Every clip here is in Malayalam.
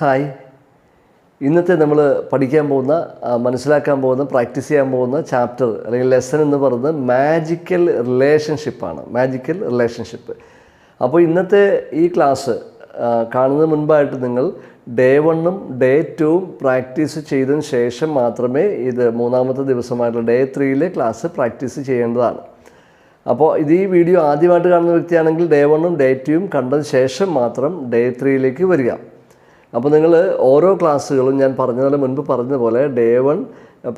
ഹായ്. ഇന്നത്തെ നമ്മൾ പഠിക്കാൻ പോകുന്ന മനസ്സിലാക്കാൻ പോകുന്ന പ്രാക്ടീസ് ചെയ്യാൻ പോകുന്ന ചാപ്റ്റർ അല്ലെങ്കിൽ ലെസൺ എന്ന് പറയുന്നത് മാജിക്കൽ റിലേഷൻഷിപ്പാണ് മാജിക്കൽ റിലേഷൻഷിപ്പ്. അപ്പോൾ ഇന്നത്തെ ഈ ക്ലാസ് കാണുന്നതിന് മുൻപായിട്ട് നിങ്ങൾ ഡേ വണ്ണും ഡേ ടുവും പ്രാക്ടീസ് ചെയ്തതിന് ശേഷം മാത്രമേ ഇത് മൂന്നാമത്തെ ദിവസമായിട്ടുള്ള ഡേ ത്രീയിലെ ക്ലാസ് പ്രാക്ടീസ് ചെയ്യേണ്ടതാണ്. അപ്പോൾ ഇത് ഈ വീഡിയോ ആദ്യമായിട്ട് കാണുന്ന വ്യക്തിയാണെങ്കിൽ ഡേ വണ്ണും ഡേ ടുവും കണ്ടതിന് ശേഷം മാത്രം ഡേ ത്രീയിലേക്ക് വരിക. അപ്പോൾ നിങ്ങൾ ഓരോ ക്ലാസ്സുകളും ഞാൻ പറഞ്ഞതിന് മുൻപ് പറഞ്ഞ പോലെ ഡേ വൺ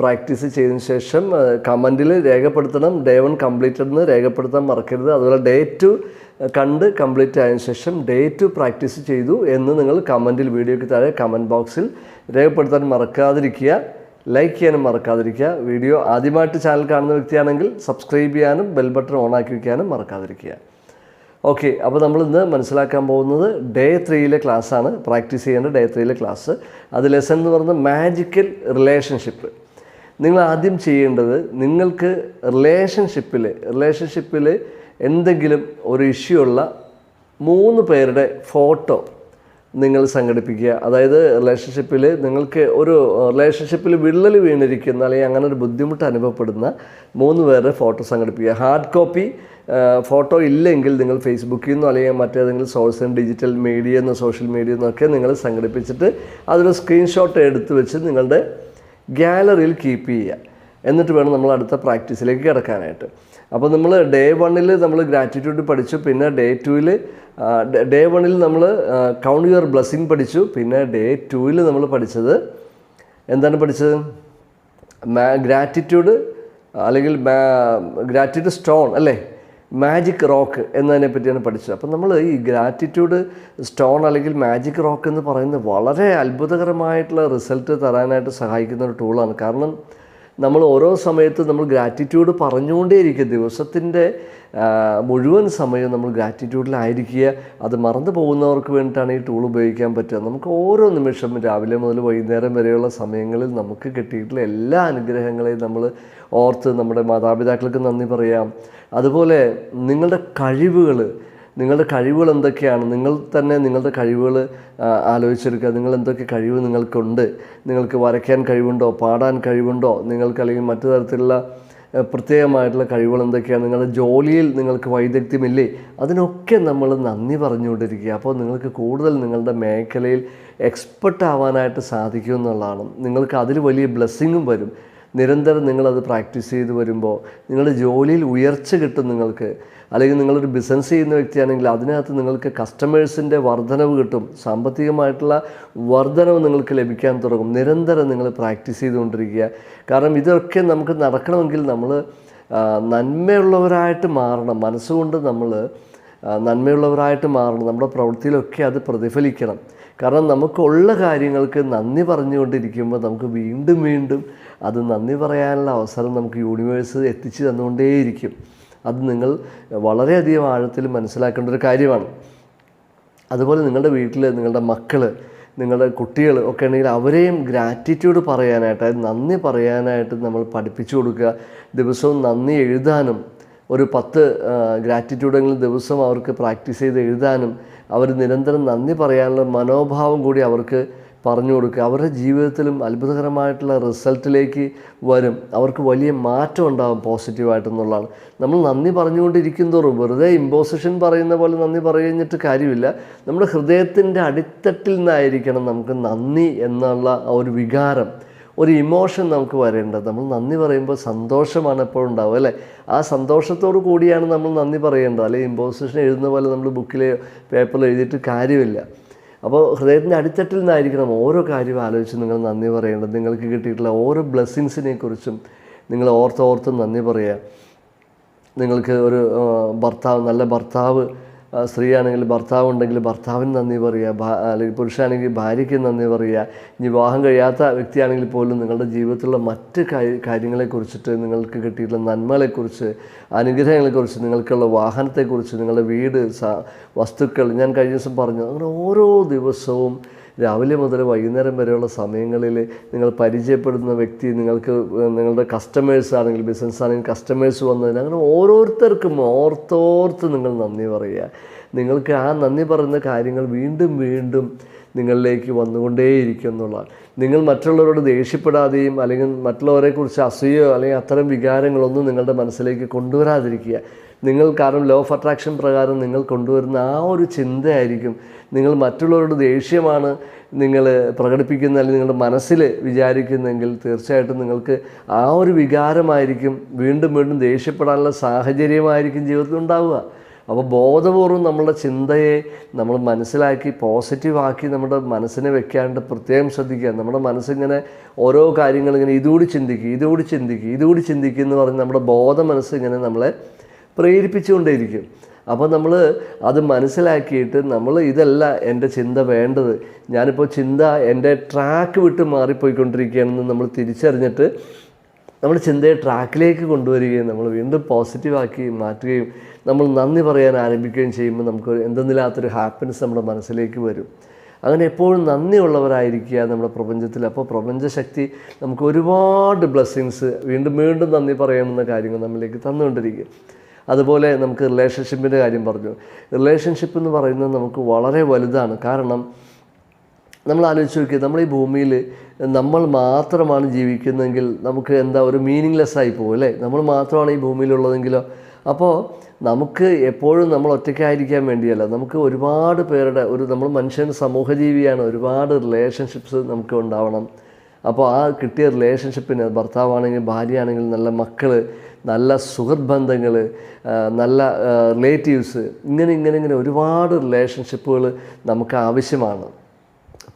പ്രാക്ടീസ് ചെയ്തതിന് ശേഷം കമന്റിൽ രേഖപ്പെടുത്തണം ഡേ വൺ കംപ്ലീറ്റഡ് എന്ന് രേഖപ്പെടുത്താൻ മറക്കരുത്. അതുപോലെ ഡേ ടു കണ്ട് കംപ്ലീറ്റ് ആയതിനു ശേഷം ഡേ ടു പ്രാക്ടീസ് ചെയ്തു എന്ന് നിങ്ങൾ കമന്റിൽ വീഡിയോയ്ക്ക് താഴെ കമന്റ് ബോക്സിൽ രേഖപ്പെടുത്താൻ മറക്കാതിരിക്കുക ലൈക്ക് ചെയ്യാനും മറക്കാതിരിക്കുക വീഡിയോ ആദ്യമായിട്ട് ചാനൽ കാണുന്ന വ്യക്തിയാണെങ്കിൽ സബ്സ്ക്രൈബ് ചെയ്യാനും ബെൽ ബട്ടൺ ഓൺ ആക്കി വയ്ക്കാനും മറക്കാതിരിക്കുക. ഓക്കെ അപ്പോൾ നമ്മൾ ഇന്ന് മനസ്സിലാക്കാൻ പോകുന്നത് ഡേ ത്രീയിലെ ക്ലാസ്സാണ് പ്രാക്ടീസ് ചെയ്യേണ്ട ഡേ ത്രീയിലെ ക്ലാസ് അത് ലെസൺ എന്ന് പറയുന്നത് മാജിക്കൽ റിലേഷൻഷിപ്പ് നിങ്ങൾ ആദ്യം ചെയ്യേണ്ടത് നിങ്ങൾക്ക് റിലേഷൻഷിപ്പിൽ റിലേഷൻഷിപ്പിൽ എന്തെങ്കിലും ഒരു ഇഷ്യൂ ഉള്ള മൂന്ന് പേരുടെ ഫോട്ടോ നിങ്ങൾ സംഘടിപ്പിക്കുക. അതായത് റിലേഷൻഷിപ്പിൽ നിങ്ങൾക്ക് ഒരു റിലേഷൻഷിപ്പിൽ വിള്ളൽ വീണിരിക്കുന്ന അല്ലെങ്കിൽ അങ്ങനെ ഒരു ബുദ്ധിമുട്ട് അനുഭവപ്പെടുന്ന മൂന്ന് പേരുടെ ഫോട്ടോ സംഘടിപ്പിക്കുക. ഹാർഡ് കോപ്പി ഫോട്ടോ ഇല്ലെങ്കിൽ നിങ്ങൾ ഫേസ്ബുക്കിൽ നിന്നോ അല്ലെങ്കിൽ മറ്റേതെങ്കിലും സോഴ്സ് ഡിജിറ്റൽ മീഡിയ എന്നോ സോഷ്യൽ മീഡിയ എന്നൊക്കെ നിങ്ങൾ സംഘടിപ്പിച്ചിട്ട് അതൊരു സ്ക്രീൻഷോട്ട് എടുത്ത് വെച്ച് നിങ്ങളുടെ ഗ്യാലറിയിൽ കീപ്പ് ചെയ്യുക. എന്നിട്ട് വേണം നമ്മൾ അടുത്ത പ്രാക്ടീസിലേക്ക് കിടക്കാനായിട്ട്. അപ്പോൾ നമ്മൾ ഡേ വണ്ണിൽ നമ്മൾ ഗ്രാറ്റിറ്റ്യൂഡ് പഠിച്ചു പിന്നെ ഡേ ടുവിൽ ഡേ വണ്ണിൽ നമ്മൾ കൗണ്ട് യുവർ ബ്ലെസ്സിങ് പഠിച്ചു പിന്നെ ഡേ ടുവിൽ നമ്മൾ പഠിച്ചത് എന്താണ് പഠിച്ചത്? ഗ്രാറ്റിറ്റ്യൂഡ് അല്ലെങ്കിൽ ഗ്രാറ്റിറ്റ്യൂഡ് സ്റ്റോൺ അല്ലേ? മാജിക് റോക്ക് എന്നതിനെ പറ്റിയാണ് പഠിച്ചത്. അപ്പം നമ്മൾ ഈ ഗ്രാറ്റിറ്റ്യൂഡ് സ്റ്റോൺ അല്ലെങ്കിൽ മാജിക് റോക്ക് എന്ന് പറയുന്നത് വളരെ അത്ഭുതകരമായിട്ടുള്ള റിസൾട്ട് തരാനായിട്ട് സഹായിക്കുന്ന ഒരു ടൂളാണ് കാരണം നമ്മൾ ഓരോ സമയത്തും നമ്മൾ ഗ്രാറ്റിറ്റ്യൂഡ് പറഞ്ഞുകൊണ്ടേയിരിക്കുക. ദിവസത്തിന്റെ മുഴുവൻ സമയവും നമ്മൾ ഗ്രാറ്റിറ്റ്യൂഡിലായിരിക്കുക അത് മറന്നു പോകുന്നവർക്ക് വേണ്ടിയിട്ടാണ് ഈ ടൂൾ ഉപയോഗിക്കാൻ പറ്റുക. നമുക്ക് ഓരോ നിമിഷം രാവിലെ മുതൽ വൈകുന്നേരം വരെയുള്ള സമയങ്ങളിൽ നമുക്ക് കിട്ടിയിട്ടുള്ള എല്ലാ അനുഗ്രഹങ്ങളെയും നമ്മൾ ഓർത്ത് നമ്മുടെ മാതാപിതാക്കൾക്ക് നന്ദി പറയാം. അതുപോലെ നിങ്ങളുടെ കഴിവുകൾ നിങ്ങളുടെ കഴിവുകൾ എന്തൊക്കെയാണ്? നിങ്ങൾ തന്നെ നിങ്ങളുടെ കഴിവുകൾ ആലോചിച്ചെടുക്കുക. നിങ്ങൾ എന്തൊക്കെ കഴിവ് നിങ്ങൾക്കുണ്ട്? നിങ്ങൾക്ക് വരയ്ക്കാൻ കഴിവുണ്ടോ? പാടാൻ കഴിവുണ്ടോ? നിങ്ങൾക്ക് അല്ലെങ്കിൽ മറ്റു തരത്തിലുള്ള പ്രത്യേകമായിട്ടുള്ള കഴിവുകൾ എന്തൊക്കെയാണ്? നിങ്ങളുടെ ജോലിയിൽ നിങ്ങൾക്ക് വൈദഗ്ധ്യമില്ലേ? അതിനൊക്കെ നമ്മൾ നന്ദി പറഞ്ഞുകൊണ്ടിരിക്കുക. അപ്പോൾ നിങ്ങൾക്ക് കൂടുതൽ നിങ്ങളുടെ മേഖലയിൽ എക്സ്പെർട്ട് ആവാനായിട്ട് സാധിക്കും നിങ്ങൾക്ക് അതിൽ വലിയ ബ്ലെസ്സിങ്ങും വരും. നിരന്തരം നിങ്ങളത് പ്രാക്ടീസ് ചെയ്ത് വരുമ്പോൾ നിങ്ങളുടെ ജോലിയിൽ ഉയർച്ച കിട്ടും നിങ്ങൾക്ക്. അല്ലെങ്കിൽ നിങ്ങളൊരു ബിസിനസ് ചെയ്യുന്ന വ്യക്തിയാണെങ്കിൽ അതിനകത്ത് നിങ്ങൾക്ക് കസ്റ്റമേഴ്സിന്റെ വർധനവ് കിട്ടും. സാമ്പത്തികമായിട്ടുള്ള വർധനവ് നിങ്ങൾക്ക് ലഭിക്കാൻ തുടങ്ങും. നിരന്തരം നിങ്ങൾ പ്രാക്ടീസ് ചെയ്തുകൊണ്ടിരിക്കുക. കാരണം ഇതൊക്കെ നമുക്ക് നടക്കണമെങ്കിൽ നമ്മൾ നന്മയുള്ളവരായിട്ട് മാറണം. മനസ്സുകൊണ്ട് നമ്മൾ നന്മയുള്ളവരായിട്ട് മാറണം. നമ്മുടെ പ്രവൃത്തിയിലൊക്കെ അത് പ്രതിഫലിക്കണം. കാരണം നമുക്കുള്ള കാര്യങ്ങൾക്ക് നന്ദി പറഞ്ഞുകൊണ്ടിരിക്കുമ്പോൾ നമുക്ക് വീണ്ടും വീണ്ടും അത് നന്ദി പറയാനുള്ള അവസരം നമുക്ക് യൂണിവേഴ്സ് എത്തിച്ചു തന്നുകൊണ്ടേയിരിക്കും. അത് നിങ്ങൾ വളരെയധികം ആഴത്തിൽ മനസ്സിലാക്കേണ്ട ഒരു കാര്യമാണ്. അതുപോലെ നിങ്ങളുടെ വീട്ടിൽ നിങ്ങളുടെ മക്കൾ നിങ്ങളുടെ കുട്ടികൾ ഒക്കെ ഉണ്ടെങ്കിൽ അവരെയും ഗ്രാറ്റിറ്റ്യൂഡ് പറയാനായിട്ട് നന്ദി പറയാനായിട്ട് നമ്മൾ പഠിപ്പിച്ചു കൊടുക്കുക. ദിവസവും നന്ദി എഴുതാനും ഒരു പത്ത് ഗ്രാറ്റിറ്റ്യൂഡെങ്കിലും ദിവസം അവർക്ക് പ്രാക്ടീസ് ചെയ്ത് എഴുതാനും അവർ നിരന്തരം നന്ദി പറയാനുള്ള മനോഭാവം കൂടി അവർക്ക് പറഞ്ഞു കൊടുക്കുക. അവരുടെ ജീവിതത്തിലും അത്ഭുതകരമായിട്ടുള്ള റിസൾട്ടിലേക്ക് വരും. അവർക്ക് വലിയ മാറ്റം ഉണ്ടാകും പോസിറ്റീവായിട്ടെന്നുള്ളതാണ് നമ്മൾ നന്ദി പറഞ്ഞുകൊണ്ടിരിക്കും തോറും വെറുതെ ഇമ്പോസിഷൻ പറയുന്ന പോലെ നന്ദി പറഞ്ഞിട്ട് കാര്യമില്ല. നമ്മുടെ ഹൃദയത്തിന്റെ അടിത്തട്ടിൽ നിന്നായിരിക്കണം നമുക്ക് നന്ദി എന്നുള്ള ആ ഒരു വികാരം. ഒരു ഇമോഷൻ നമുക്ക് വരേണ്ടത്. നമ്മൾ നന്ദി പറയുമ്പോൾ സന്തോഷമാണ് എപ്പോഴും ഉണ്ടാവുക അല്ലേ? ആ സന്തോഷത്തോടു കൂടിയാണ് നമ്മൾ നന്ദി പറയേണ്ടത്. അല്ലെങ്കിൽ ഇമ്പോസിഷൻ എഴുതുന്ന പോലെ നമ്മൾ ബുക്കിൽ പേപ്പറിൽ എഴുതിയിട്ട് കാര്യമില്ല. അപ്പോൾ ഹൃദയത്തിന്റെ അടിത്തട്ടിൽ നിന്നായിരിക്കണം ഓരോ കാര്യവും ആലോചിച്ച് നിങ്ങൾ നന്ദി പറയേണ്ടത്. നിങ്ങൾക്ക് കിട്ടിയിട്ടുള്ള ഓരോ ബ്ലെസ്സിങ്സിനെ കുറിച്ചും നിങ്ങൾ ഓർത്ത് ഓർത്ത് നന്ദി പറയുക. നിങ്ങൾക്ക് ഒരു ഭർത്താവ് നല്ല ഭർത്താവ് സ്ത്രീയാണെങ്കിൽ ഭർത്താവ് ഉണ്ടെങ്കിൽ ഭർത്താവിന് നന്ദി പറയുക അല്ലെങ്കിൽ പുരുഷനാണെങ്കിൽ ഭാര്യയ്ക്ക് നന്ദി പറയുക. ഇനി വിവാഹം കഴിയാത്ത വ്യക്തിയാണെങ്കിൽ പോലും നിങ്ങളുടെ ജീവിതത്തിലുള്ള മറ്റ് കാര്യ കാര്യങ്ങളെക്കുറിച്ചിട്ട് നിങ്ങൾക്ക് കിട്ടിയിട്ടുള്ള നന്മകളെക്കുറിച്ച് അനുഗ്രഹങ്ങളെക്കുറിച്ച് നിങ്ങൾക്കുള്ള വാഹനത്തെക്കുറിച്ച് നിങ്ങളുടെ വീട് വസ്തുക്കൾ ഞാൻ കഴിഞ്ഞ ദിവസം പറഞ്ഞു അങ്ങനെ ഓരോ ദിവസവും രാവിലെ മുതൽ വൈകുന്നേരം വരെയുള്ള സമയങ്ങളിൽ നിങ്ങൾ പരിചയപ്പെടുന്ന വ്യക്തി നിങ്ങൾക്ക് നിങ്ങളുടെ കസ്റ്റമേഴ്സ് ആണെങ്കിൽ ബിസിനസ് ആണെങ്കിൽ കസ്റ്റമേഴ്സ് വന്നതിന് അങ്ങനെ ഓരോരുത്തർക്കും ഓർത്തോർത്ത് നിങ്ങൾ നന്ദി പറയുക. നിങ്ങൾക്ക് ആ നന്ദി പറയുന്ന കാര്യങ്ങൾ വീണ്ടും വീണ്ടും നിങ്ങളിലേക്ക് വന്നുകൊണ്ടേയിരിക്കും എന്നുള്ളതാണ്. നിങ്ങൾ മറ്റുള്ളവരോട് ദേഷ്യപ്പെടാതെയും അല്ലെങ്കിൽ മറ്റുള്ളവരെക്കുറിച്ച് അസൂയോ അല്ലെങ്കിൽ അത്തരം വികാരങ്ങളൊന്നും നിങ്ങളുടെ മനസ്സിലേക്ക് കൊണ്ടുവരാതിരിക്കുക. നിങ്ങൾ കാരണം ലോ ഓഫ് അട്രാക്ഷൻ പ്രകാരം നിങ്ങൾ കൊണ്ടുവരുന്ന ആ ഒരു ചിന്തയായിരിക്കും. നിങ്ങൾ മറ്റുള്ളവരുടെ ദേഷ്യമാണ് നിങ്ങൾ പ്രകടിപ്പിക്കുന്ന അല്ലെങ്കിൽ നിങ്ങളുടെ മനസ്സിൽ വിചാരിക്കുന്നെങ്കിൽ തീർച്ചയായിട്ടും നിങ്ങൾക്ക് ആ ഒരു വികാരമായിരിക്കും വീണ്ടും വീണ്ടും ദേഷ്യപ്പെടാനുള്ള സാഹചര്യമായിരിക്കും ജീവിതത്തിൽ ഉണ്ടാവുക. അപ്പോൾ ബോധപൂർവം നമ്മളുടെ ചിന്തയെ നമ്മൾ മനസ്സിലാക്കി പോസിറ്റീവാക്കി നമ്മുടെ മനസ്സിനെ വെക്കാണ്ട് പ്രത്യേകം ശ്രദ്ധിക്കുക. നമ്മുടെ മനസ്സിങ്ങനെ ഓരോ കാര്യങ്ങളിങ്ങനെ ഇതുകൂടി ചിന്തിക്കുക ഇതുകൂടി ചിന്തിക്കുക ഇതുകൂടി ചിന്തിക്കുക എന്ന് പറഞ്ഞ് നമ്മുടെ ബോധ മനസ്സിങ്ങനെ നമ്മളെ പ്രേരിപ്പിച്ചുകൊണ്ടേയിരിക്കും. അപ്പോൾ നമ്മൾ അത് മനസ്സിലാക്കിയിട്ട് നമ്മൾ ഇതല്ല എന്റെ ചിന്ത വേണ്ടത്. ഞാനിപ്പോൾ ചിന്ത എന്റെ ട്രാക്ക് വിട്ട് മാറിപ്പോയിക്കൊണ്ടിരിക്കുകയാണെന്ന് നമ്മൾ തിരിച്ചറിഞ്ഞിട്ട് നമ്മൾ ചിന്തയെ ട്രാക്കിലേക്ക് കൊണ്ടുവരികയും നമ്മൾ വീണ്ടും പോസിറ്റീവാക്കി മാറ്റുകയും നമ്മൾ നന്ദി പറയാൻ ആരംഭിക്കുകയും ചെയ്യുമ്പോൾ നമുക്ക് എന്തെന്നില്ലാത്തൊരു ഹാപ്പിനെസ് നമ്മുടെ മനസ്സിലേക്ക് വരും. അങ്ങനെ എപ്പോഴും നന്ദിയുള്ളവരായിരിക്കുക നമ്മുടെ പ്രപഞ്ചത്തിൽ. അപ്പോൾ പ്രപഞ്ചശക്തി നമുക്ക് ഒരുപാട് ബ്ലെസ്സിങ്സ് വീണ്ടും വീണ്ടും നന്ദി പറയാമെന്ന കാര്യങ്ങൾ നമ്മളിലേക്ക് തന്നുകൊണ്ടിരിക്കും. അതുപോലെ നമുക്ക് റിലേഷൻഷിപ്പിന്റെ കാര്യം പറഞ്ഞു. റിലേഷൻഷിപ്പ് എന്ന് പറയുന്നത് നമുക്ക് വളരെ വലുതാണ്. കാരണം നമ്മൾ ആലോചിച്ച് നോക്കി നമ്മൾ ഈ ഭൂമിയിൽ നമ്മൾ മാത്രമാണ് ജീവിക്കുന്നതെങ്കിൽ നമുക്ക് എന്താ ഒരു മീനിങ്ലെസ് ആയി പോകും അല്ലേ? നമ്മൾ മാത്രമാണ് ഈ ഭൂമിയിലുള്ളതെങ്കിലോ? അപ്പോൾ നമുക്ക് എപ്പോഴും നമ്മൾ ഒറ്റയ്ക്കായിരിക്കാൻ വേണ്ടിയല്ല. നമുക്ക് ഒരുപാട് പേരുടെ ഒരു നമ്മൾ മനുഷ്യൻ സമൂഹജീവിയാണ് ഒരുപാട് റിലേഷൻഷിപ്സ് നമുക്ക് ഉണ്ടാവണം. അപ്പോൾ ആ കിട്ടിയ റിലേഷൻഷിപ്പിന് ഭർത്താവാണെങ്കിൽ ഭാര്യയാണെങ്കിൽ നല്ല മക്കൾ നല്ല സുഹൃത്ബന്ധങ്ങൾ നല്ല റിലേറ്റീവ്സ് ഇങ്ങനെ ഇങ്ങനെ ഇങ്ങനെ ഒരുപാട് റിലേഷൻഷിപ്പുകൾ നമുക്ക് ആവശ്യമാണ്.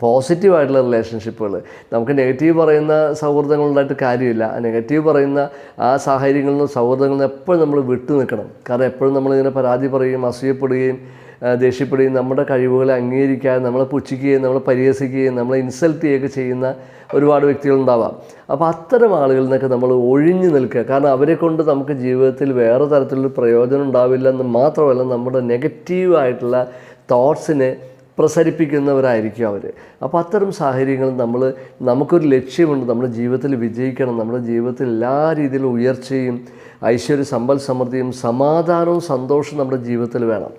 പോസിറ്റീവായിട്ടുള്ള റിലേഷൻഷിപ്പുകൾ നമുക്ക് നെഗറ്റീവ് പറയുന്ന സൗഹൃദങ്ങളുണ്ടായിട്ട് കാര്യമില്ല. നെഗറ്റീവ് പറയുന്ന ആ സാഹചര്യങ്ങളിൽ നിന്നും സൗഹൃദങ്ങളിൽ നിന്ന് എപ്പോഴും നമ്മൾ വിട്ടു നിൽക്കണം കാരണം എപ്പോഴും നമ്മളിങ്ങനെ പരാതി പറയുകയും അസൂയപ്പെടുകയും ദേഷ്യപ്പെടുകയും നമ്മുടെ കഴിവുകളെ അംഗീകരിക്കാതെ നമ്മളെ പുച്ഛിക്കുകയും നമ്മളെ പരിഹസിക്കുകയും നമ്മളെ ഇൻസൾട്ട് ചെയ്യുകയൊക്കെ ചെയ്യുന്ന ഒരുപാട് വ്യക്തികളുണ്ടാവാം. അപ്പോൾ അത്തരം ആളുകളിൽ നിന്നൊക്കെ നമ്മൾ ഒഴിഞ്ഞു നിൽക്കുക. കാരണം അവരെ കൊണ്ട് നമുക്ക് ജീവിതത്തിൽ വേറെ തരത്തിലുള്ള പ്രയോജനം ഉണ്ടാവില്ല എന്ന് മാത്രമല്ല നമ്മുടെ നെഗറ്റീവായിട്ടുള്ള തോട്ട്സിനെ പ്രസരിപ്പിക്കുന്നവരായിരിക്കും അവർ അപ്പോൾ അത്തരം സാഹചര്യങ്ങൾ നമ്മൾ നമുക്കൊരു ലക്ഷ്യമുണ്ട്. നമ്മുടെ ജീവിതത്തിൽ വിജയിക്കണം. നമ്മുടെ ജീവിതത്തിൽ എല്ലാ രീതിയിലും ഉയർച്ചയും ഐശ്വര്യ സമ്പൽ സമൃദ്ധിയും സമാധാനവും സന്തോഷവും നമ്മുടെ ജീവിതത്തിൽ വേണം.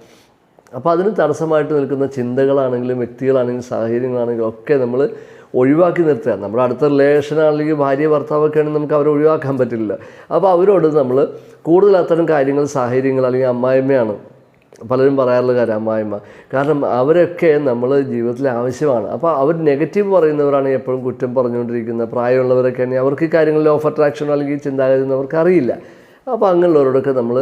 അപ്പോൾ അതിന് തടസ്സമായിട്ട് നിൽക്കുന്ന ചിന്തകളാണെങ്കിലും വ്യക്തികളാണെങ്കിലും സാഹചര്യങ്ങളാണെങ്കിലും ഒക്കെ നമ്മൾ ഒഴിവാക്കി നിർത്തുക. നമ്മുടെ അടുത്ത റിലേഷൻ അല്ലെങ്കിൽ ഭാര്യ ഭർത്താവൊക്കെ ആണെങ്കിൽ നമുക്ക് അവരെ ഒഴിവാക്കാൻ പറ്റില്ല. അപ്പോൾ അവരോട് നമ്മൾ കൂടുതൽ അത്തരം കാര്യങ്ങൾ സാഹചര്യങ്ങൾ അല്ലെങ്കിൽ അമ്മായിമ്മയാണ് പലരും പറയാറുള്ള കാര്യം അമ്മായിമ്മ. കാരണം അവരൊക്കെ നമ്മൾ ജീവിതത്തിൽ ആവശ്യമാണ്. അപ്പോൾ അവർ നെഗറ്റീവ് പറയുന്നവരാണ് എപ്പോഴും കുറ്റം പറഞ്ഞുകൊണ്ടിരിക്കുന്ന പ്രായമുള്ളവരൊക്കെ ആണെങ്കിൽ അവർക്ക് ഈ കാര്യങ്ങളിൽ ഓഫ് അട്രാക്ഷൻ അല്ലെങ്കിൽ ചിന്താഗതി അവർക്ക് അറിയില്ല. അപ്പോൾ അങ്ങനെയുള്ളവരോടൊക്കെ നമ്മൾ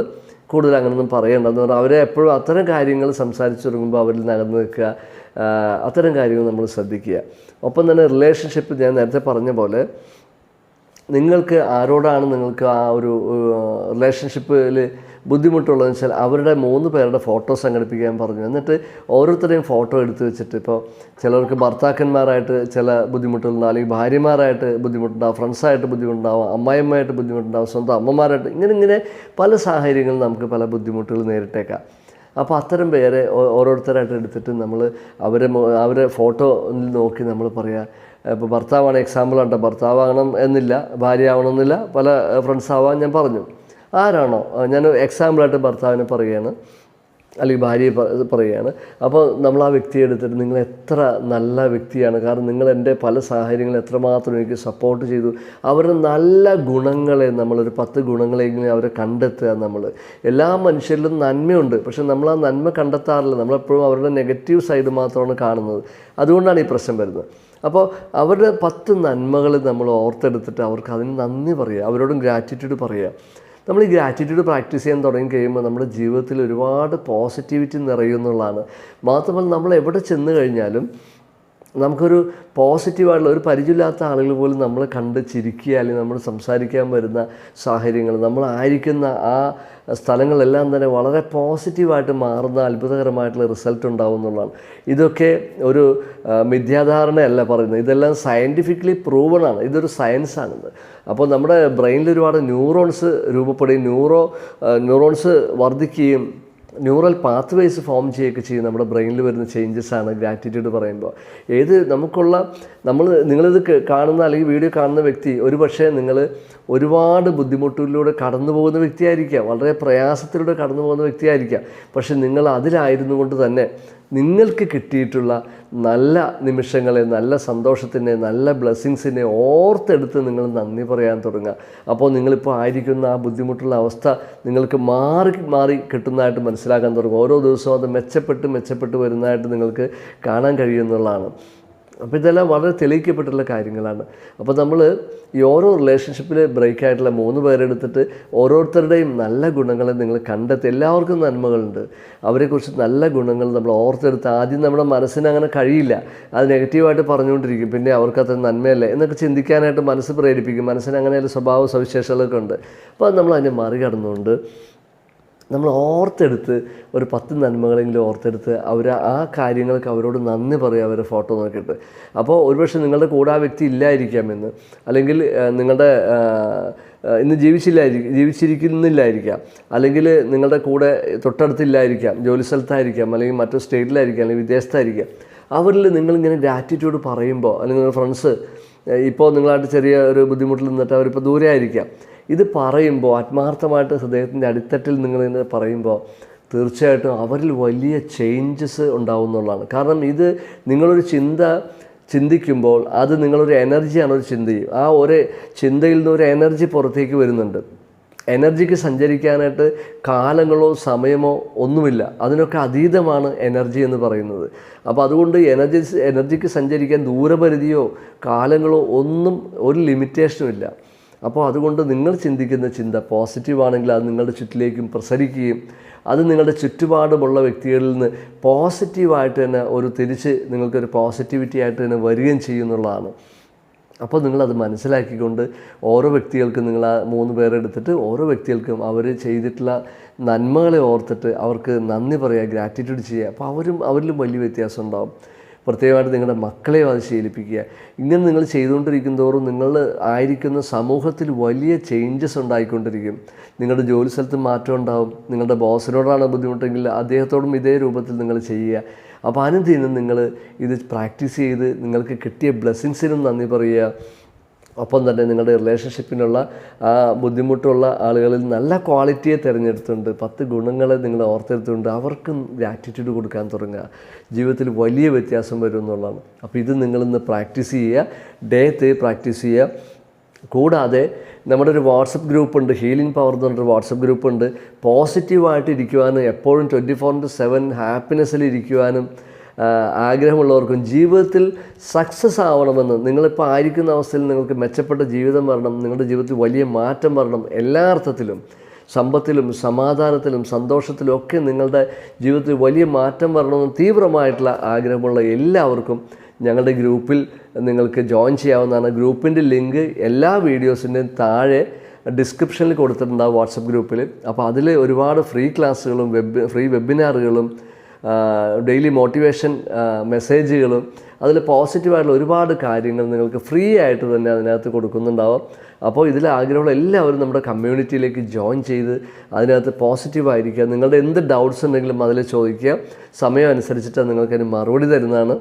കൂടുതൽ അങ്ങനെയൊന്നും പറയേണ്ടെന്ന് പറഞ്ഞാൽ അവരെ എപ്പോഴും അത്തരം കാര്യങ്ങൾ സംസാരിച്ചു തുടങ്ങുമ്പോൾ അവരിൽ നടന്നു നിൽക്കുക അത്തരം കാര്യങ്ങൾ നമ്മൾ ശ്രദ്ധിക്കുക. ഒപ്പം തന്നെ റിലേഷൻഷിപ്പ് ഞാൻ നേരത്തെ പറഞ്ഞ പോലെ നിങ്ങൾക്ക് ആരോടാണ് നിങ്ങൾക്ക് ആ ഒരു റിലേഷൻഷിപ്പിൽ ബുദ്ധിമുട്ടുള്ളതെന്ന് വെച്ചാൽ അവരുടെ മൂന്ന് പേരുടെ ഫോട്ടോ സംഘടിപ്പിക്കാൻ പറഞ്ഞു. എന്നിട്ട് ഓരോരുത്തരെയും ഫോട്ടോ എടുത്തു വെച്ചിട്ട് ഇപ്പോൾ ചിലർക്ക് ഭർത്താക്കന്മാരായിട്ട് ചില ബുദ്ധിമുട്ടുകളുണ്ടാവും അല്ലെങ്കിൽ ഭാര്യമാരായിട്ട് ബുദ്ധിമുട്ടുണ്ടാവും ഫ്രണ്ട്സായിട്ട് ബുദ്ധിമുട്ടുണ്ടാവും അമ്മായിമ്മയായിട്ട് ബുദ്ധിമുട്ടുണ്ടാവും സ്വന്തം അമ്മമാരായിട്ട് ഇങ്ങനെ ഇങ്ങനെ പല സാഹചര്യങ്ങളിൽ നമുക്ക് പല ബുദ്ധിമുട്ടുകൾ നേരിട്ടേക്കാം. അപ്പോൾ അത്തരം പേരെ ഓരോരുത്തരായിട്ട് എടുത്തിട്ട് നമ്മൾ അവരെ അവരെ ഫോട്ടോ നോക്കി നമ്മൾ പറയുക ഇപ്പോൾ ഭർത്താവാണ് എക്സാമ്പിൾ ആണ് ഭർത്താവാകണം എന്നില്ല ഭാര്യ ആവണമെന്നില്ല പല ഫ്രണ്ട്സ് ആവാൻ ഞാൻ പറഞ്ഞു. ആരാണോ? ഞാൻ എക്സാമ്പിളായിട്ട് ഭർത്താവിനെ പറയുകയാണ്. അല്ലെങ്കിൽ ഭാര്യയെ പറയുകയാണ്. അപ്പോൾ നമ്മൾ ആ വ്യക്തിയെ എടുത്തിട്ട് നിങ്ങൾ എത്ര നല്ല വ്യക്തിയാണ്. കാരണം നിങ്ങൾ എന്റെ പല സാഹചര്യങ്ങളും എത്രമാത്രം എനിക്ക് സപ്പോർട്ട് ചെയ്തു. അവരുടെ നല്ല ഗുണങ്ങളെ നമ്മളൊരു പത്ത് ഗുണങ്ങളെങ്കിലും അവരെ കണ്ടെത്തുക നമ്മൾ. എല്ലാ മനുഷ്യരിലും നന്മയുണ്ട്. പക്ഷെ നമ്മൾ ആ നന്മ കണ്ടെത്താറില്ല. നമ്മളെപ്പോഴും അവരുടെ നെഗറ്റീവ് സൈഡ് മാത്രമാണ് കാണുന്നത്. അതുകൊണ്ടാണ് ഈ പ്രശ്നം വരുന്നത്. അപ്പോൾ അവരുടെ പത്ത് നന്മകൾ നമ്മൾ ഓർത്തെടുത്തിട്ട് അവർക്ക് അതിന് നന്ദി പറയുക. അവരോടും ഗ്രാറ്റിറ്റ്യൂഡ് പറയുക. നമ്മൾ ഈ ഗ്രാറ്റിറ്റ്യൂഡ് പ്രാക്ടീസ് ചെയ്യാൻ തുടങ്ങി കഴിയുമ്പോൾ നമ്മുടെ ജീവിതത്തിൽ ഒരുപാട് പോസിറ്റിവിറ്റി നിറയുന്നുള്ളതാണ്. മാത്രമല്ല നമ്മൾ എവിടെ ചെന്ന് കഴിഞ്ഞാലും നമുക്കൊരു പോസിറ്റീവായിട്ടുള്ള ഒരു പരിചയമില്ലാത്ത ആളുകൾ പോലും നമ്മൾ കണ്ട് ചിരിക്കുക അല്ലെങ്കിൽ നമ്മൾ സംസാരിക്കാൻ വരുന്ന സാഹചര്യങ്ങൾ നമ്മളായിരിക്കുന്ന ആ സ്ഥലങ്ങളെല്ലാം തന്നെ വളരെ പോസിറ്റീവായിട്ട് മാറുന്ന അത്ഭുതകരമായിട്ടുള്ള റിസൾട്ട് ഉണ്ടാവും എന്നുള്ളതാണ്. ഇതൊക്കെ ഒരു മിഥ്യാധാരണയല്ല പറയുന്നത്. ഇതെല്ലാം സയന്റിഫിക്കലി പ്രൂവണാണ്. ഇതൊരു സയൻസാണിത്. അപ്പോൾ നമ്മുടെ ബ്രെയിനിൽ ഒരുപാട് ന്യൂറോൺസ് രൂപപ്പെടുകയും ന്യൂറോ ന്യൂറോൺസ് വർദ്ധിക്കുകയും ന്യൂറൽ പാത്വേസ് ഫോം ചെയ്യുകയൊക്കെ ചെയ്യും. നമ്മുടെ ബ്രെയിനിൽ വരുന്ന ചേഞ്ചസ് ആണ് ഗ്രാറ്റിറ്റ്യൂഡ് പറയുമ്പോൾ. ഏത് നമുക്കുള്ള നമ്മൾ നിങ്ങളിത് കാണുന്ന അല്ലെങ്കിൽ വീഡിയോ കാണുന്ന വ്യക്തി ഒരു പക്ഷേ നിങ്ങൾ ഒരുപാട് ബുദ്ധിമുട്ടിലൂടെ കടന്നു പോകുന്ന വ്യക്തിയായിരിക്കാം. വളരെ പ്രയാസത്തിലൂടെ കടന്നു പോകുന്ന വ്യക്തിയായിരിക്കാം. പക്ഷെ നിങ്ങൾ അതിലായിരുന്നു കൊണ്ട് തന്നെ നിങ്ങൾക്ക് കിട്ടിയിട്ടുള്ള നല്ല നിമിഷങ്ങളെ നല്ല സന്തോഷത്തിനെ നല്ല ബ്ലെസ്സിങ്സിനെ ഓർത്തെടുത്ത് നിങ്ങൾ നന്ദി പറയാൻ തുടങ്ങുക. അപ്പോൾ നിങ്ങളിപ്പോൾ ആയിരിക്കുന്ന ആ ബുദ്ധിമുട്ടുള്ള അവസ്ഥ നിങ്ങൾക്ക് മാറി മാറി കിട്ടുന്നതായിട്ട് മനസ്സിലാക്കാൻ തുടങ്ങും. ഓരോ ദിവസവും അത് മെച്ചപ്പെട്ട് മെച്ചപ്പെട്ട് വരുന്നതായിട്ട് നിങ്ങൾക്ക് കാണാൻ കഴിയുമെന്നുള്ളതാണ്. അപ്പോൾ ഇതെല്ലാം വളരെ തെളിയിക്കപ്പെട്ടുള്ള കാര്യങ്ങളാണ്. അപ്പോൾ നമ്മൾ ഈ ഓരോ റിലേഷൻഷിപ്പിൽ ബ്രേക്ക് ആയിട്ടുള്ള മൂന്ന് പേരെടുത്തിട്ട് ഓരോരുത്തരുടെയും നല്ല ഗുണങ്ങളെ നിങ്ങൾ കണ്ടെത്തി. എല്ലാവർക്കും നന്മകളുണ്ട്. അവരെക്കുറിച്ച് നല്ല ഗുണങ്ങൾ നമ്മൾ ഓർത്തെടുത്ത് ആദ്യം നമ്മുടെ മനസ്സിന് അങ്ങനെ കഴിയില്ല. അത് നെഗറ്റീവായിട്ട് പറഞ്ഞുകൊണ്ടിരിക്കും. പിന്നെ അവർക്ക് അത്ര നന്മയല്ല എന്നൊക്കെ ചിന്തിക്കാനായിട്ട് മനസ്സ് പ്രേരിപ്പിക്കും. മനസ്സിന് അങ്ങനെ ഒരു സ്വഭാവ സവിശേഷതകളൊക്കെ ഉണ്ട്. അപ്പോൾ അത് നമ്മൾ അതിനെ മറികടന്നുകൊണ്ട് നമ്മൾ ഓർത്തെടുത്ത് ഒരു പത്ത് നന്മകളെങ്കിലും ഓർത്തെടുത്ത് അവർ ആ കാര്യങ്ങൾക്ക് അവരോട് നന്ദി പറയുക അവരുടെ ഫോട്ടോ നോക്കിയിട്ട്. അപ്പോൾ ഒരുപക്ഷെ നിങ്ങളുടെ കൂടെ ആ വ്യക്തി ഇല്ലായിരിക്കാമെന്ന് അല്ലെങ്കിൽ നിങ്ങളുടെ ഇന്ന് ജീവിച്ചില്ലായിരിക്കും ജീവിച്ചിരിക്കുന്നില്ലായിരിക്കാം. അല്ലെങ്കിൽ നിങ്ങളുടെ കൂടെ തൊട്ടടുത്തില്ലായിരിക്കാം ജോലി സ്ഥലത്തായിരിക്കാം അല്ലെങ്കിൽ മറ്റു സ്റ്റേറ്റിലായിരിക്കാം അല്ലെങ്കിൽ വിദേശത്തായിരിക്കാം. അവരിൽ നിങ്ങളിങ്ങനെ ഗ്രാറ്റിറ്റ്യൂഡ് പറയുമ്പോൾ അല്ലെങ്കിൽ നിങ്ങളുടെ ഫ്രണ്ട്സ് ഇപ്പോൾ നിങ്ങളായിട്ട് ചെറിയ ഒരു ബുദ്ധിമുട്ടിൽ നിന്നിട്ട് അവരിപ്പോൾ ദൂരെ ആയിരിക്കാം ഇത് പറയുമ്പോൾ ആത്മാർത്ഥമായിട്ട് ഹൃദയത്തിന്റെ അടിത്തട്ടിൽ നിങ്ങളിങ്ങനെ പറയുമ്പോൾ തീർച്ചയായിട്ടും അവരിൽ വലിയ ചേഞ്ചസ് ഉണ്ടാവും എന്നുള്ളതാണ് കാരണം ഇത് നിങ്ങളൊരു ചിന്ത ചിന്തിക്കുമ്പോൾ അത് നിങ്ങളൊരു എനർജിയാണ് ഒരു ചിന്തയും ആ ഒരു ചിന്തയിൽ നിന്ന് ഒരു എനർജി പുറത്തേക്ക് വരുന്നുണ്ട്. എനർജിക്ക് സഞ്ചരിക്കാനായിട്ട് കാലങ്ങളോ സമയമോ ഒന്നുമില്ല. അതിനൊക്കെ അതീതമാണ് എനർജി എന്ന് പറയുന്നത്. അപ്പോൾ അതുകൊണ്ട് എനർജി എനർജിക്ക് സഞ്ചരിക്കാൻ ദൂരപരിധിയോ കാലങ്ങളോ ഒന്നും ഒരു ലിമിറ്റേഷനും ഇല്ല. അപ്പോൾ അതുകൊണ്ട് നിങ്ങൾ ചിന്തിക്കുന്ന ചിന്ത പോസിറ്റീവാണെങ്കിൽ അത് നിങ്ങളുടെ ചുറ്റിലേക്കും പ്രസരിക്കുകയും അത് നിങ്ങളുടെ ചുറ്റുപാടുമുള്ള വ്യക്തികളിൽ നിന്ന് പോസിറ്റീവായിട്ട് തന്നെ ഒരു തിരിച്ച് നിങ്ങൾക്കൊരു പോസിറ്റിവിറ്റി ആയിട്ട് തന്നെ വരികയും ചെയ്യുന്നുള്ളതാണ്. അപ്പോൾ നിങ്ങളത് മനസ്സിലാക്കിക്കൊണ്ട് ഓരോ വ്യക്തികൾക്കും നിങ്ങൾ ആ മൂന്ന് പേരെടുത്തിട്ട് ഓരോ വ്യക്തികൾക്കും അവർ ചെയ്തിട്ടുള്ള നന്മകളെ ഓർത്തിട്ട് അവർക്ക് നന്ദി പറയുക ഗ്രാറ്റിറ്റ്യൂഡ് ചെയ്യുക. അപ്പോൾ അവരും അവരിലും വലിയ വ്യത്യാസം ഉണ്ടാവും. പ്രത്യേകമായിട്ട് നിങ്ങളുടെ മക്കളെയും അത് ശീലിപ്പിക്കുക. ഇങ്ങനെ നിങ്ങൾ ചെയ്തുകൊണ്ടിരിക്കും തോറും നിങ്ങൾ ആയിരിക്കുന്ന സമൂഹത്തിൽ വലിയ ചേഞ്ചസ് ഉണ്ടായിക്കൊണ്ടിരിക്കും. നിങ്ങളുടെ ജോലി സ്ഥലത്ത് മാറ്റം ഉണ്ടാവും. നിങ്ങളുടെ ബോസിനോടാണ് ബുദ്ധിമുട്ടെങ്കിൽ അദ്ദേഹത്തോടും ഇതേ രൂപത്തിൽ നിങ്ങൾ ചെയ്യുക. അപ്പോൾ അനുദിനം നിങ്ങൾ ഇത് പ്രാക്ടീസ് ചെയ്ത് നിങ്ങൾക്ക് കിട്ടിയ ബ്ലെസ്സിങ്സിനും നന്ദി പറയുക. ഒപ്പം തന്നെ നിങ്ങളുടെ റിലേഷൻഷിപ്പിനുള്ള ആ ബുദ്ധിമുട്ടുള്ള ആളുകളിൽ നല്ല ക്വാളിറ്റിയെ തിരഞ്ഞെടുത്തുണ്ട് പത്ത് ഗുണങ്ങളെ നിങ്ങൾ ഓർത്തെടുത്തുകൊണ്ട് അവർക്കും ഗ്രാറ്റിറ്റ്യൂഡ് കൊടുക്കാൻ തുടങ്ങുക. ജീവിതത്തിൽ വലിയ വ്യത്യാസം വരും എന്നുള്ളതാണ്. അപ്പോൾ ഇത് നിങ്ങളിന്ന് പ്രാക്ടീസ് ചെയ്യുക. ഡേ ത്രീ പ്രാക്ടീസ് ചെയ്യുക. കൂടാതെ നമ്മുടെ ഒരു വാട്സപ്പ് ഗ്രൂപ്പ് ഉണ്ട്. ഹീലിംഗ് പവർ എന്ന് പറഞ്ഞൊരു വാട്സപ്പ് ഗ്രൂപ്പ് ഉണ്ട്. പോസിറ്റീവായിട്ട് ഇരിക്കുവാനും എപ്പോഴും ട്വന്റി ഫോർ ഇന്റു സെവൻ ഹാപ്പിനെസ്സിൽ ഇരിക്കുവാനും ആഗ്രഹമുള്ളവർക്കും ജീവിതത്തിൽ സക്സസ് ആവണമെന്ന് നിങ്ങളിപ്പോൾ ആയിരിക്കുന്ന അവസ്ഥയിൽ നിങ്ങൾക്ക് മെച്ചപ്പെട്ട ജീവിതം വരണം നിങ്ങളുടെ ജീവിതത്തിൽ വലിയ മാറ്റം വരണം എല്ലാ അർത്ഥത്തിലും സമ്പത്തിലും സമാധാനത്തിലും സന്തോഷത്തിലും ഒക്കെ നിങ്ങളുടെ ജീവിതത്തിൽ വലിയ മാറ്റം വരണമെന്ന് തീവ്രമായിട്ടുള്ള ആഗ്രഹമുള്ള എല്ലാവർക്കും ഞങ്ങളുടെ ഗ്രൂപ്പിൽ നിങ്ങൾക്ക് ജോയിൻ ചെയ്യാവുന്നതാണ്. ഗ്രൂപ്പിന്റെ ലിങ്ക് എല്ലാ വീഡിയോസിന്റെയും താഴെ ഡിസ്ക്രിപ്ഷനിൽ കൊടുത്തിട്ടുണ്ടാവും വാട്സപ്പ് ഗ്രൂപ്പിൽ. അപ്പോൾ അതിൽ ഒരുപാട് ഫ്രീ ക്ലാസ്സുകളും വെബ് ഫ്രീ വെബിനാറുകളും ഡെയിലി മോട്ടിവേഷൻ മെസ്സേജുകളും അതിൽ പോസിറ്റീവായിട്ടുള്ള ഒരുപാട് കാര്യങ്ങൾ നിങ്ങൾക്ക് ഫ്രീ ആയിട്ട് തന്നെ അതിനകത്ത് കൊടുക്കുന്നുണ്ടാവും. അപ്പോൾ ഇതിൽ ആഗ്രഹമുള്ള എല്ലാവരും നമ്മുടെ കമ്മ്യൂണിറ്റിയിലേക്ക് ജോയിൻ ചെയ്ത് അതിനകത്ത് പോസിറ്റീവായിരിക്കുക നിങ്ങളുടെ എന്ത് ഡൗട്ട്സ് ഉണ്ടെങ്കിലും അതിൽ ചോദിക്കുക. സമയം അനുസരിച്ചിട്ട് നിങ്ങൾക്കതിന് മറുപടി തരുന്നതാണ്.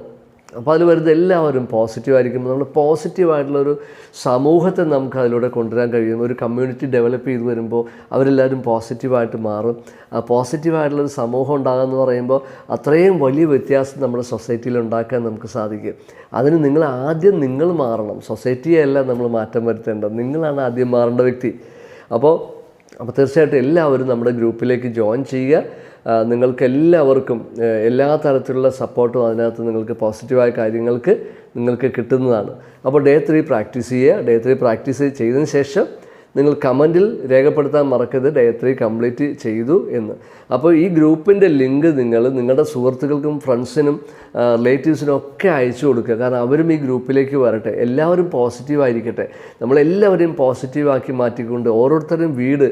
അപ്പോൾ അതിൽ വരുന്നത് എല്ലാവരും പോസിറ്റീവ് ആയിരിക്കുമ്പോൾ നമ്മൾ പോസിറ്റീവായിട്ടുള്ളൊരു സമൂഹത്തെ നമുക്ക് അതിലൂടെ കൊണ്ടുവരാൻ കഴിയും. ഒരു കമ്മ്യൂണിറ്റി ഡെവലപ്പ് ചെയ്ത് വരുമ്പോൾ അവരെല്ലാവരും പോസിറ്റീവായിട്ട് മാറും. ആ പോസിറ്റീവായിട്ടുള്ളൊരു സമൂഹം ഉണ്ടാകുക പറയുമ്പോൾ അത്രയും വലിയ വ്യത്യാസം നമ്മുടെ സൊസൈറ്റിയിൽ ഉണ്ടാക്കാൻ നമുക്ക് സാധിക്കും. അതിന് നിങ്ങൾ ആദ്യം നിങ്ങൾ മാറണം. സൊസൈറ്റിയല്ല നമ്മൾ മാറ്റം വരുത്തേണ്ടത്. നിങ്ങളാണ് ആദ്യം മാറേണ്ട വ്യക്തി. അപ്പോൾ അപ്പോൾ തീർച്ചയായിട്ടും എല്ലാവരും നമ്മുടെ ഗ്രൂപ്പിലേക്ക് ജോയിൻ ചെയ്യുക. നിങ്ങൾക്ക് എല്ലാവർക്കും എല്ലാ തരത്തിലുള്ള സപ്പോർട്ടും അതിനകത്ത് നിങ്ങൾക്ക് പോസിറ്റീവായ കാര്യങ്ങൾക്ക് നിങ്ങൾക്ക് കിട്ടുന്നതാണ്. അപ്പോൾ ഡേ ത്രീ പ്രാക്ടീസ് ചെയ്യുക. ഡേ ത്രീ പ്രാക്ടീസ് ചെയ്തതിന് ശേഷം നിങ്ങൾ കമന്റിൽ രേഖപ്പെടുത്താൻ മറക്കരുത്. ഡേ ത്രീ കംപ്ലീറ്റ് ചെയ്തു എന്ന്. അപ്പോൾ ഈ ഗ്രൂപ്പിന്റെ ലിങ്ക് നിങ്ങൾ നിങ്ങളുടെ സുഹൃത്തുക്കൾക്കും ഫ്രണ്ട്സിനും റിലേറ്റീവ്സിനും ഒക്കെ അയച്ചു കൊടുക്കുക. കാരണം അവരും ഈ ഗ്രൂപ്പിലേക്ക് വരട്ടെ. എല്ലാവരും പോസിറ്റീവായിരിക്കട്ടെ നമ്മളെല്ലാവരെയും പോസിറ്റീവാക്കി മാറ്റിക്കൊണ്ട് ഓരോരുത്തരും വീട്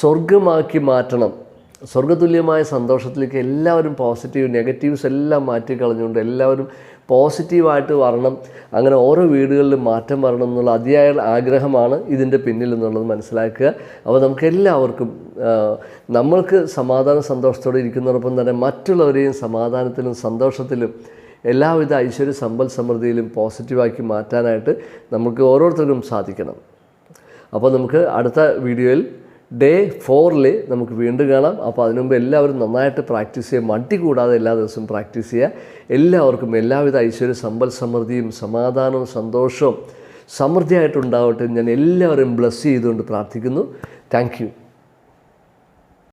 സ്വർഗമാക്കി മാറ്റണം. സ്വർഗതുല്യമായ സന്തോഷത്തിലേക്ക് എല്ലാവരും പോസിറ്റീവ് നെഗറ്റീവ്സ് എല്ലാം മാറ്റിക്കളഞ്ഞുകൊണ്ട് എല്ലാവരും പോസിറ്റീവായിട്ട് വരണം അങ്ങനെ ഓരോ വീടുകളിലും മാറ്റം വരണം എന്നുള്ള അതിയായ ആഗ്രഹമാണ് ഇതിന്റെ പിന്നിൽ എന്നുള്ളത് മനസ്സിലാക്കുക. അപ്പോൾ നമുക്ക് എല്ലാവർക്കും നമ്മൾക്ക് സമാധാന സന്തോഷത്തോടെ ഇരിക്കുന്നതോടൊപ്പം തന്നെ മറ്റുള്ളവരെയും സമാധാനത്തിലും സന്തോഷത്തിലും എല്ലാവിധ ഐശ്വര്യ സമ്പൽ സമൃദ്ധിയിലും പോസിറ്റീവാക്കി മാറ്റാനായിട്ട് നമുക്ക് ഓരോരുത്തർക്കും സാധിക്കണം. അപ്പോൾ നമുക്ക് അടുത്ത വീഡിയോയിൽ ഡേ ഫോറിൽ നമുക്ക് വീണ്ടും കാണാം. അപ്പോൾ അതിനുമുമ്പ് എല്ലാവരും നന്നായിട്ട് പ്രാക്ടീസ് ചെയ്യുക. മടി കൂടാതെ എല്ലാ ദിവസവും പ്രാക്ടീസ് ചെയ്യുക. എല്ലാവർക്കും എല്ലാവിധ ഐശ്വര്യ സമ്പൽ സമൃദ്ധിയും സമാധാനവും സന്തോഷവും സമൃദ്ധിയായിട്ടുണ്ടാവട്ടെ ഞാൻ എല്ലാവരും ബ്ലസ് ചെയ്തുകൊണ്ട് പ്രാർത്ഥിക്കുന്നു. താങ്ക്